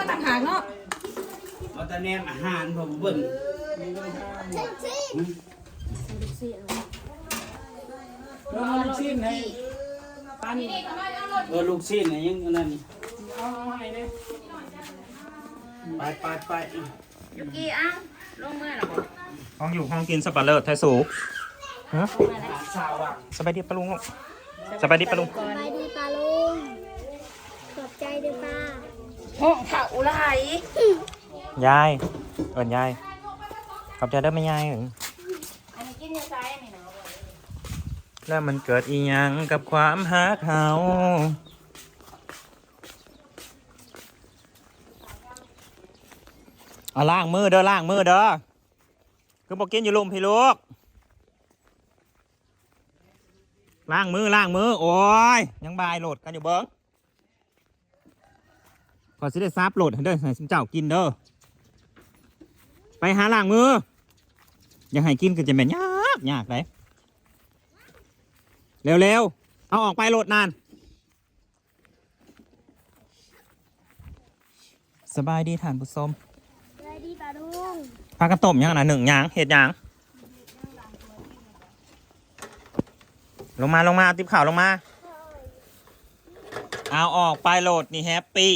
อต่างหากเนาะเอาแต่แนมอาหารผมเบิ่งเราเอาลูกชิ้นให้ปันเออลูกชิ้นน่ะยังอันนั่นเอาเอาให้เนี่ยไปไปไปยุกี้อ้าวลงเมื่อหรอบอกห้องอยู่ห้องกินสับปะเลิศไทยสูฮะสาววังสบายดีปะลุงลูกสบายดีปะลุง สบายดีปลาลุงขอบใจด้วยป้า ห้องเผาไหลยาย เอิญยายขอบใจเด้อไม่ยายเอิ้นอันนี้กินยาซ้ายอันนี้เนาะแล้วมันเกิดอีหยังกับความหักเฮาเอาล่างมือเด้อล่างมือเด้อคือบอกกินอยู่ลุมพี่ลูกล่างมือล่างมือโอ้ยยังบายโหลดกันอยู่เบิ้ง ขอสิได้ซับโหลดให้เด้อให้สมเจ้ากินเด้อไปหาล่างมือ อยากให้กินก็จะเป็นยากยากเลยเร็วๆ เอาออกไปโหลดนาน สบายดีท่านผู้ชมสบายดีปลาลุงพากันต้มยังนะหนึ่งยางเห็ดยาง ลงมาลงมาเอาติ๊บข่าวลงมา เอาออกไปโหลดนี่แฮปปี้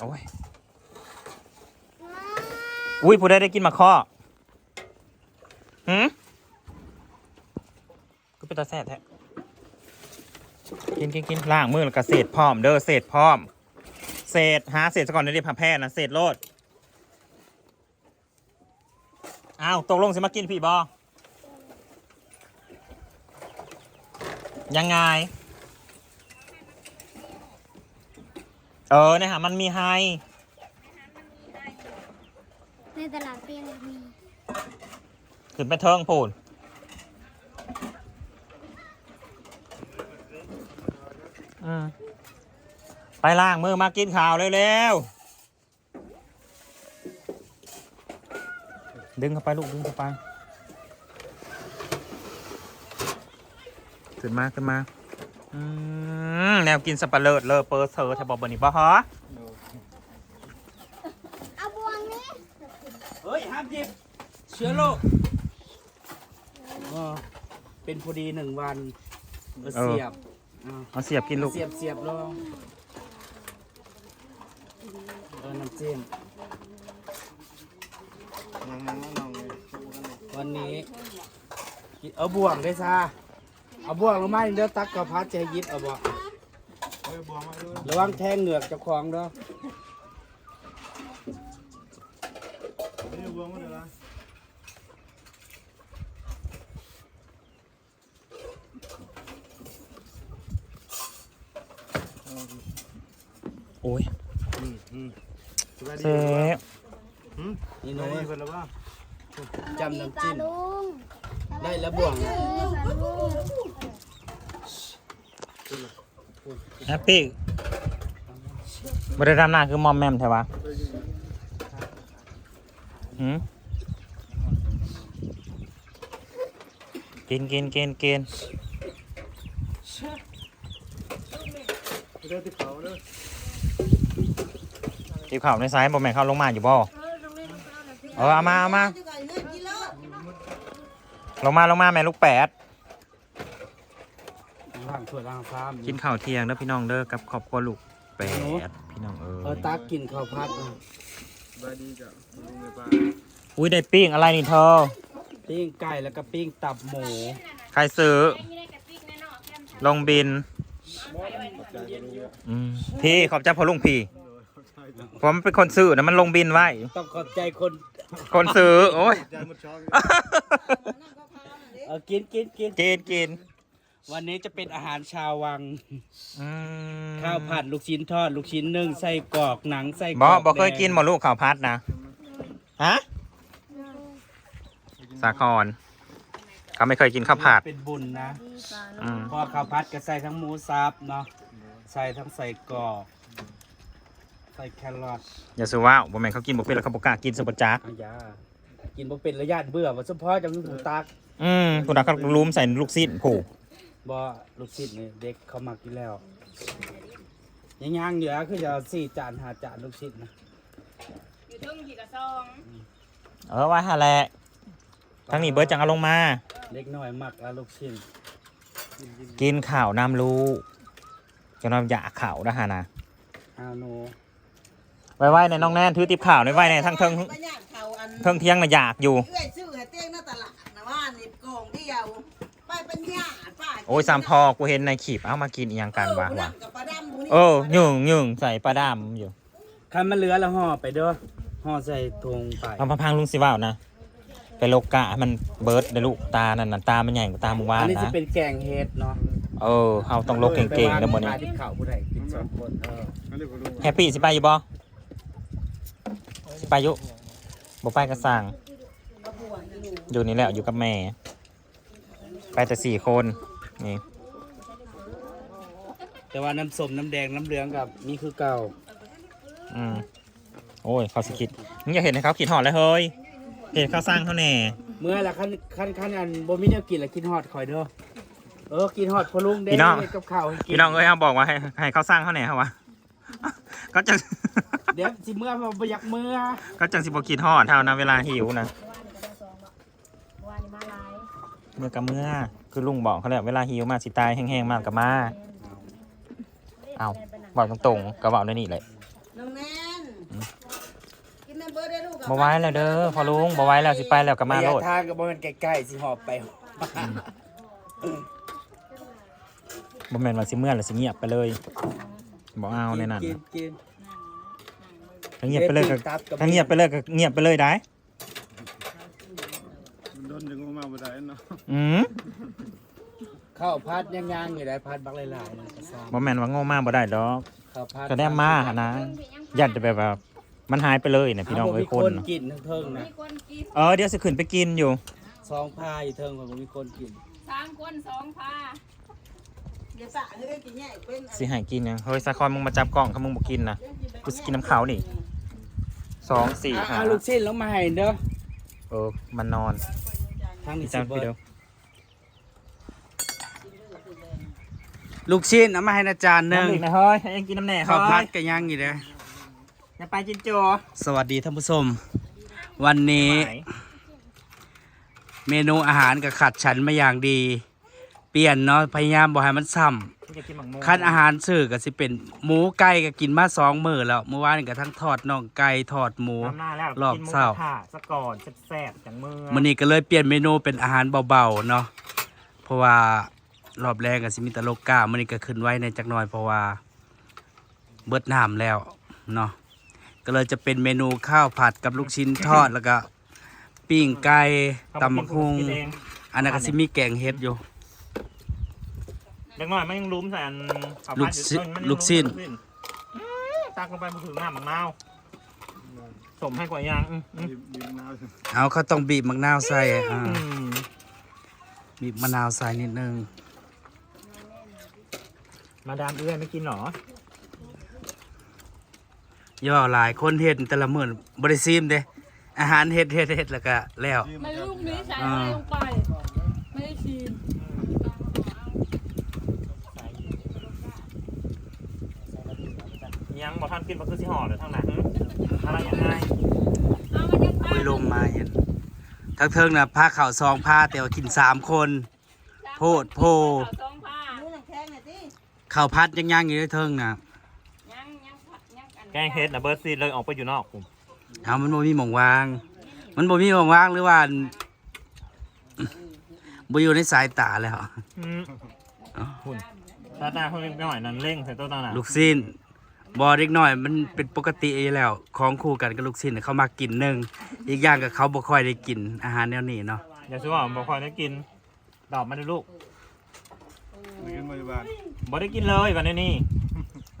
โอ้ยอุ้ยผู้ใดได้กินมาข้อหืมก็เป็นตาแซ่บแท้กินกินกินล้างมือแล้วก็เศษพร้อม เด้อเศษพร้อม เศษหาเศษซะก่อนเดี๋ยวได้ผ่าแพทย์นะเศษโลดอ้าวตกลงสิมากินผีบอยังไง เออเนี่ยฮะมันมีไฮในตลาดเปรี้ยวมีขึ้นไปเทิงปูนอืมไปล่างมือมากินข่าวเร็วๆ ดึงเข้าไปลูกดึงเข้าไป ขึ้นมาขึ้นมา อืม แนวกินสับปะเลิดเลอเปอร์เซอร์แทบบอบนี้ปะฮะเอาบวงนี้เฮ้ยห้ามหยิบเชื้อโรคอ๋อเป็นพอดีหนึ่งวันเอาเสียบเอาเอาเสียบกินลูก เสียบเสียบลงเออน้ำจิ้มวันนี้กินเอาบ่วงได้ซะเอาบ่วงลงมาเดี๋ยวตักกระพัดจะให้หยิบเอาบ่ ระวังแทงเหงือกเจ้าของเด้อโอ้ยสวัสเซดีฟนี่หนูจำน้ำปลาจิ้มลุงได้แล้วบ่วงเออปลาลุง แฮปปี้บริดามหน้าคือมอมแมมใช่ปะหืมกินกินกินกินจีบเข่าในซ้ายบอแม่เข้าลงมาอยู่บ่เออเอามาเอามาลงมาลงมาแม่ลูกแปด ถ้วยล่างซ้ำกินข้าวเที่ยงเด้อพี่น้องเด้อกับครอบครัวลูกแปดพี่น้องเอเอออตักกินข้าวผัดเอาอุ้ยได้ปิ้งอะไรนี่เธอปิ้งไก่แล้วก็ปิ้งตับหมูใครซื้อลงบิน อืมพี่ขอบใจพอลุงพี่ ผมเป็นคนซื้อนะมันลงบินไว้ ต้องขอบใจคนคนซื้อ โอ้ย เออกินกินกิน กินกิน วันนี้จะเป็นอาหารชาววัง อืมข้าวผัดลูกชิ้นทอด ลูกชิ้นนึ่งไส้กรอกหนังไส้กบรออกบอกเคยแดงกินหมอลูกข้าวพัดนะฮะสาครเขาไม่เคยกินข้าวผัด เป็นบุญนะอืม เพอข้าวผัดก็ใส่ทั้งหมูสับเนาะใส่ทั้งใส่กรอกใส่แครอทอย่าซื้อว่าบ่แม่นเขากินบ่เป็นแล้วเขาบ่กล้ากินสมบัจักอายากินบ่เป็นระยะเบื่อว่าเฉพาะจำถูกตักอืมคุณนักเขาลุมใส่ลูกซีนผูก บ่ลูกศิษย์นี่เด็กเขามักกินแล้วยังย่างเหลือคือจะเอาสี่จานหาจานลูกชิ้นนะอยู่เทึ่งขี่กระซองเออว่าหาแหละทั้งนี้เบิร์ดจังเอาลงมาเล็กน้อยมักแล้วลูกชิ้นกินข่าวน้ำรู้จะนอนอยากข่าวนะฮะนะอาโนไว้ไว้ในน้องแน่นถือติบข่าวในไว้ในทั้งเทิงไปย่างเขาอันเทิงเที่ยงน่ะอยากอยู่ เอื้อยซื้อให้เตี้ยงหน้าตลาดนะว่านี่กองเดียวไปเป็นย่าป้า โอ้ยสามพอกูเห็นในขีบเอามากินอีหยังกันวะเออวะผู้กับปลาดำผู้นี้เออหยึงหยึงใส่ปลาดำอยู่คันมันเหลือแล้วห่อไปเด้อห่อใส่ถุงไปพังพังๆลุงสิว่าวนะไปโลกะให้มันเบิร์ดในลูกตานั่นน่ะตามันใหญ่กว่าตามึงว่าอันนี้จะนะเป็นแกงเห็ดเนาะเออเฮาต้องโลกเก่งๆแล้วมื้อนี้ไปวางที่ข่าวผู้ใดกินสองคนเออแฮปปี้สิไปอยู่บ่สิไปอยู่บ่ไปก็สั่งอยู่นี่แหละอยู่กับแม่ ไปแต่สี่คน นี่แต่ว่าน้ำส้มน้ำแดงน้ำเหลืองกับนี่คือเก่าอืมโอ้ยเขาสิคิดมึงอย่าเห็นให้เขาคิดหอดเลยเฮ้ยเห็นเขาสร้างเขาแน่เมื่อละขั้นขั้นขั้นอันบ่มีแนวกินละกินฮอดคอยเด้อเออกินฮอดพอลุงเด้พี่น้อง เฮ็ดกับข้าวให้กินพี่น้องเอ้ยเขาบอกว่าให้ให้เขาสร้างเขาแน่เขาวะก็จะเดี๋ยวสิเมื่อมาบ่อยากเมื่อก็จังสิบกินหอดเท่านะเวลาหิวนะว่านี่มาลายเมื่อกับเมื่อ คือลุงบอกเขาแหละเวลาหิวมาสิตายแห้งๆมากกับมาเอาบอกตรงๆก็บอกในนี่เลยน้องแนนกินแม่เบิร์ดได้ลูกกับบ่ไว้แล้วเด้อพอลุงบ่ไว้แล้วสิไปแล้วก็มาระโลยะดทางก็บ่แม่นใกล้ๆสิหอบไปบ่แม่นว่าสิเมื่อแล้วสิเงียบไปเลยบ่เอาในนั้นกิน่ะนกิน ถ้าเงียบไปเลยก็ตับกับถ้าเงียบไปเลยก็เงียบไปเลยได้ โดนจึงมาบ่ได้เนาะอืมข้าวพัดย่างๆอยู่ได้พัดบักหลายๆนะก็ซ่าบ่แม่นว่าโง่มากบ่ได้ดอกข้าวพัดก็ได้มาหานะยัดแบบว่ามันหายไปเลยนะพี่น้องาวบ่เอ้ยมีคนคนกินทั้งเทิงนะมีคนกินเออเดี๋ยวสิขึ้นไปกินอยู่ สองพายอยู่เทิงมันบ่มีคนกินสามคนสองพาเดี๋ยวสะให้ได้กินแย่เป็นสิให้กินยังเฮ้ยสาคอนมึงมาจับกล่องถ้ามึงบ่กินนะกูสิกินน้ำเขาวนี่สองสี่อะห้าเอาลูกชิ้นแล้วมาให้เด้อเออมันนอน ทางนี้พี่สิจ้าเบิพี่ดเดียวลูกชิ้นเอามาให้นะจานหนึงน้ำอีกนะเฮ้ยให้ยังกินน้ำแหน่ข้าวพัเฮ้ดยก็ย่างอยู่เด้ออย่าไปกินโจสวัสดีท่านผู้ชม วันนี้ไหนเมนูอาหารกับขัดฉันมาอย่างดี เปลี่ยนเนาะพยายามบ่ให้มันซ้ กูจะกินหมักโมำคันอาหารซื้อก็สิเป็นหมูไก่ก็กินมาสองมื้อแล้วเมื่อวานนก็ทั้งทอดน่องไก่ทอดหมู น้ำหน้าแล้วรอบกินหมูเช้ากระทะสะก่อนแซ่บๆจังมือมื้อนี้ก็เลยเปลี่ยนเมนูเป็นอาหารเบาๆเนาะเพราะว่ารอบแรกก็สิมีแต่โลกก้ามื้อนี้ก็ขึ้นไว้ในจักหน่อยเพราะว่าเบิดน้ำแล้วเนาะก็เลยจะเป็นเมนูข้าวผัดกับลูกชิ้นทอดแล้วก็ปิ้งไก่ตำบักหุ่งกินเองอันนั้นก็สิมีแกงเฮ็ดอยู่ เด็กน้อยมันยังลุ้มใส่อันข้าวลูผักดอยู่ชิ้นเออมันยังลูกชิ้นลุ้มอืมตักลงไปมันถึงหน้าหมักนาวสมให้กว่าอยางอืมอืมบีบบีบมะนาวเอาเขาต้องบีบมะนาวใส่อ่าอืมบีบมะนาวใส่นิดนึงมาดามเอื้อยไม่กินหรอย่อหลายคนเฮ็ดแต่ละมื้อบริซีมเด้อาหารเฮ็ดเฮ็ดเฮ็ดแล้วก็แล้วมันลูกนี้ใส่อ่าอะไรลงไป ไม่ได้ชิม ยังบอก ท่านกินมันคือสิห่อหรือทางไหนหึอะไรยังไงเอามันยังอุ้ยลมมาเห็นทั้งเทิงน่ะผ้าขาวซองผ้าแต่ว่ากินสามคน โพดโพเอาสองพาหมูน้ำแข็งน่ะติข้าวพัดย่างๆอยู่ในเทิงน่ะยังยังยังอันแกงเฮ็ดนะเบิร์ดซีดเลยออกไปอยู่นอกผมเอามันบ่มีหม่องวาง มันบ่มีหม่องวางหรือว่าบ่อยู่ในสายตาแล้วอืมคุณตาตาเขาเล่นไปหน่อยนั่นเร่งใส่ตัวตาหนาลูกสิ้น บอเด็กน้อย มันเป็นปกติอยู่แล้ว ของคู่กันกับลูกสิ้นน่ะเขามากินหนึ่งอีกอย่างกับเขาบ่ค่อยได้กินอาหารแนวนี้เนาะอย่าซื้อว่าบอกคอยได้กินดอกมันได้ลูกไปกินมาอยู่บ้านบ่ได้กินเลยวันนี้นี่ต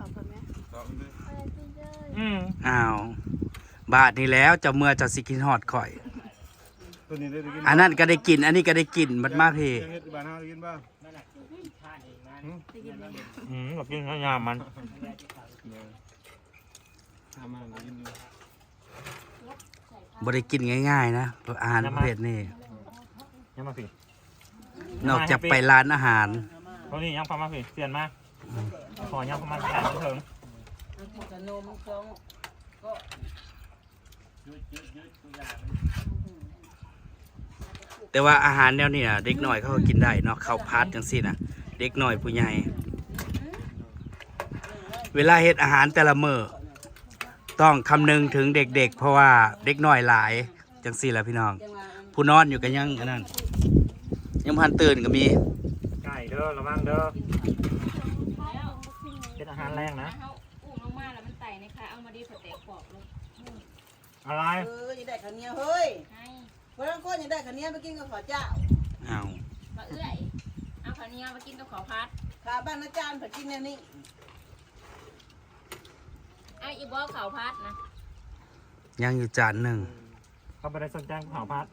อบมันดิอืมอ้าวบาทนี้แล้วเจะเมื่อเจะสิกินฮอดข่อย ตัวนี้ได้ได้กินอันนั้นก็ได้กิน อันนี้ก็ได้กินบัดมาเพเฮ็ดอยู่บ้านเฮาได้กินบ่อืมกับกินข้าวยาม มันทำมาได้กินอยู่บ่ได้กินง่ายๆนะอาหารประเภทนี้ ยังมาสินอกจากไปร้านอาหารเขานี่ยังพามาสิเปลี่ยนมาขอยังพามาสิอ่านเถิงขนมสองก็แต่ว่าอาหารแนวนี้น่ะเด็กน้อยเขาก็กินได้เนาะข้าวพัดจังซี่น่ะเด็กน้อยผู้ใหญ่ เวลาเฮ็ดอาหารแต่ละมื้อต้องคำนึงถึงเด็กๆ เพราะว่าเด็กน้อยหลายจังซี่แหละพี่น้องจังหวะผู้นอนอยู่กันยังอันนั้นยังพันตื่นก็มีไก่เด้อระวังเด้อแล้วเป็นอาหารแรงนะเอาอุ้มลงมาแล้วมันไต่ในค่ะเอามาดีสเต็กปอกลงอะไรเออยังได้ข้าวเหนียวเฮ้ยให้วันนั้นคนยังได้ข้าวเหนียวไปกินกับข้าวเจ้าอ้าวมาเอื้อยเอาข้าวเหนียวมากินกับข้าวพัดข้าวบ้านอาจารย์ผัดกินแนวนี้ ไอ้อีบอข้าวพัดนะยังอยู่จานหนึ่ง เขาไปได้สนใจเผาพัด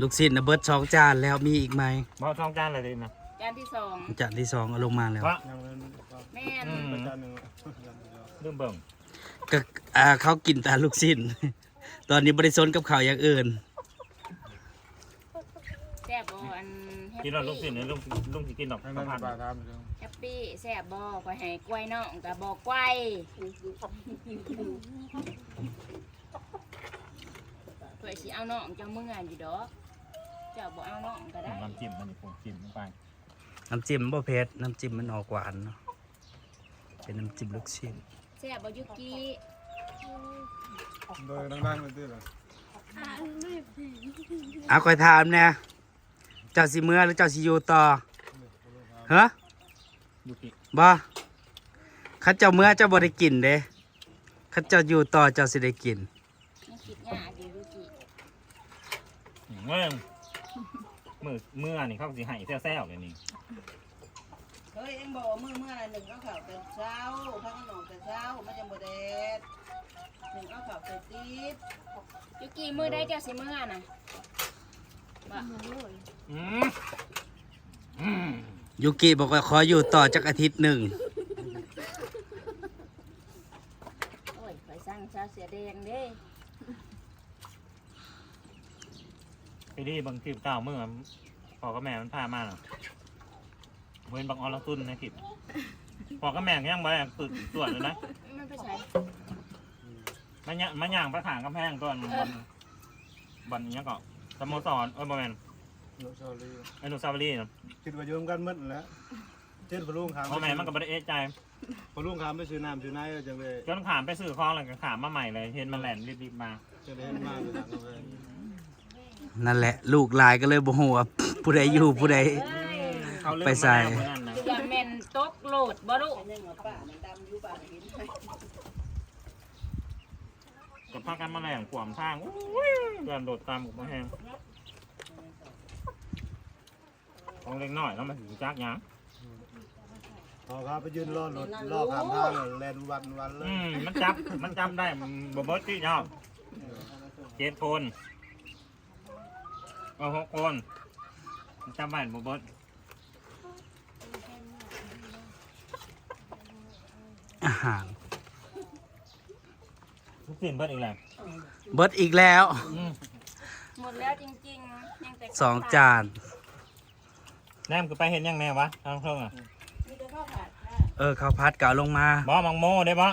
ลูกศิษย์นะเบิร์ดสองจานแล้วมีอีกไหมบ่ช่องจานเลยดินะจานที่สองจานที่สองเอาลงมาแล้ววะแม่นอืมลืมเบิ่งก็อ่าเขากินแต่ลูกศิษย์ ตอนนี้บริสนกับข่าวอย่างอื่น แซ่บบออันแฮป กินแล้วลูกศิปี้ษย์เนี่ยลุงลุงสิกินดอกข้าวผัดแฮปปี้แซ่บบอก็ให้กล้วยน้องกับบอกกล้วยเพื่อสิเอาน้องเจ้าเมื่ออยู่ดอกเจ้าบ่เอาน้องก็ได้น้ำจิ้มมันนี่ผมจิ้มลงไปน้ำจิ้มบ่เผ็ดน้ำจิ้มมันออกหวานเนาะเป็นน้ำจิ้มลูกชิ้นแซ่บบ่ยุกิโดยดังๆเลยที่ละเอาคอยถามเนี่ย เจ้าสิเมื่อหรือเจ้าสิอยู่ต่อฮะยูกิบ่เข้าเจ้าเมื่อเจ้าบ่ได้กินเด้เข้าเจ้าอยู่ต่อเจ้าสิได้กินนี่คิดยากอยู่ยุกิเมื่อมือเมื่อนี่เขาสิให้แซ่วๆเลยนี่เฮ้ยเอ็งบอกว่ามือเมื่อไรหนึ่งเอาข่าวแต่เช้าพักขนมแต่เช้าไม่จะโมเดดหนึ่งเอาข่าวแต่ตีบยุกิมื้อใดเจ้าสิมื้อน่ะบ่ อืมอืมยูกิบอกว่าขออยู่ต่อจักอาทิตย์หนึ่ง โอ้ยข่อยสั่งชาเสียแดงเด้ไปดิบางคลิปเก่าเมื่อพอกับแม่มันพามาน่ะเว้นบางออลตุนนะคลิปพอกับแม่ก็ยังไปตื่นตรวจเลยนะมันไปใช้มันย่างมันย่างประถางกำแพงตัวบนบนนี้ก็ สโมสรเออโมเมนโลชอรี่ไอโนซาวารีเนาะคิดว่าโยมกันหมดแล้วเช่นพลุงขามโมเมนมันก็ไม่ได้เอะใจพลุงขามไปซื้อน้ำซื้อน้ำจังเลยจนขามไปซื้อคลองแล้วก็ขามมาใหม่เลยเห็นมันแหลนรีบๆมาจะได้เห็นมาเลยนะเลยนั่นแหละ ลูกหลายก็เลยบ่ฮู้ว่า ผู้ใดอยู่ผู้ใด เขาเลือกไปใส่ มาแล้วเหมือนกันนะอย่าแม่นตกโหลดบ่ลูก กับพากันมาแหลงขวามทางอุ้ยเดินโดดตามกับมาแหงของเล็กน้อยแล้วมาถึงจักหยังพอครับไปยืนรอรถรอขามทางแลนวันวันเลอืยมมันจับมันจำได้มันบเบิร์ตที่เนาะเจ็ดคนเออหกคนมันจำได้บเบิร์ตอาหาร ทุกสิ่งเบิร์ตอีกแล้วเบิดอีกแล้ว อืมหมดแล้วจริงๆยังแต่สองจาน แนมคือไปเห็นยังแน่วะทางเครื่องอะมีแต่ข้าวผัดค่ะเออข้าวพัดก็เอาลงมาบอมังโมได้ปะ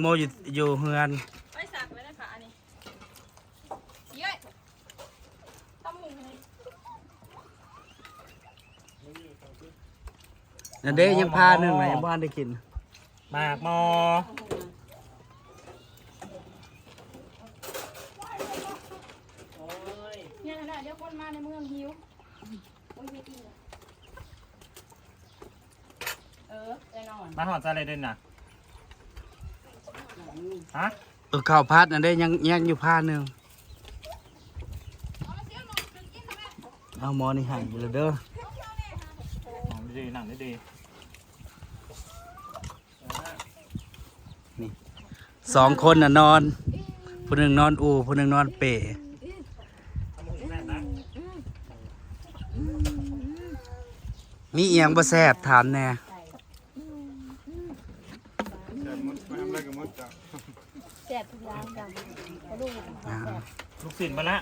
โมอยู่อยู่เฮือนไปสักไว้นะคะอันนี้เย้ยต้มหมูนั่นเด้ยังพาหนึ่งเลยยังบ้านได้กินหมากโมเนี่ยนะ เดี๋ยวคนมาในเมืองหิวโอ้ยไม่กินเลยเออแน่นอนมาหอดใจเลยเด่นน่ะฮะเออข้าวพัดนั่นเด้ยังยังอยู่ผ้าหนึ่งเอาหมอนี่ใหายอยู่แล้วเด้อหนังดีๆหนังดีสองคนน่ะนอน ผู้หนึ่งนอนอูผู้หนึ่งนอนเปะ มีเอียงบ่แซบถามแน่แต่มดไม่ทำอะไรกับมดจ้ะแซ่บทุกอย่างจ้ะกระดูกอ่าๆลูกศิษย์มาละ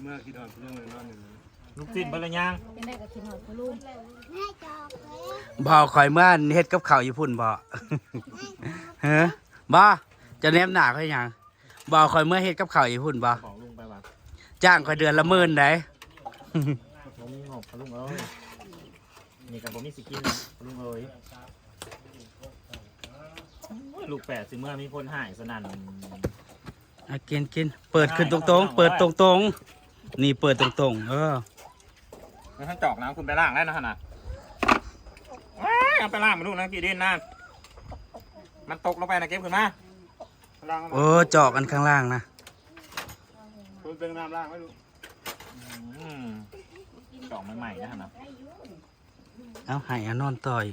เมื่อคิดอ่อนพลุงเลยนอนอยู่ลูกศิษย์มาละยังยังได้กับกินหอดกระลูกมบ่คอยเมื่อเฮ็ดกับข้าวญี่ปุ่นบ่เฮ้อบ่จะแนมหนาเขาหยังบ่คอยเมื่อเฮ็ดกับข้าวญี่ปุ่นบ่ของลุงไปว่าจ้างคอยเดือนละหมื่นได้บ่มีงบลุงเอ้ย นี่กับบ่มีสิกินลุงเอ้ยโอ้ยลูกแปดสิเมื่อมีคนหายสนั่น อะกินกินเปิดขึ้นตรงๆ เปิดตรงๆ นี่เปิดตรงๆ เออแล้วท่านจอกน้ำคุณไปล่างได้นะขนาดว้ายเอาไปล่างมาลูกนะกี่ดินนะมันตกลงไปนะเก็บขึ้นมาล้างโอ้จอกอันข้างล่างนะ คุณเป็นน้ำล้างไว้ดูอืมจอกใหม่ๆนะขนาด เอาให้อานอนต่อย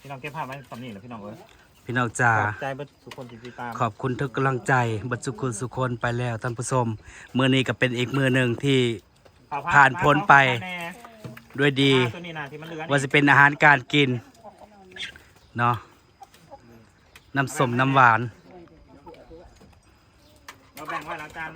พี่น้องเก็บภาพไว้ตำนี้เหรอพี่น้องเอ้ยพี่น้องจ๋า ขอบใจเบิดทุกคนที่ติดตาม ขอบคุณทุกกำลังใจบัดสุขุนสุคนไปแล้วท่านผู้ชมมือนี้ก็เป็นอีกมือหนึ่งที่เอภพผ่านพ้นไปแน่ด้วยดีอ่าตัวนี้นะที่มันเหลือว่าจะเป็นอาหารการกิน เนาะน้ำส้มน้ำหวานเราแบ่งไว้แล้วจาน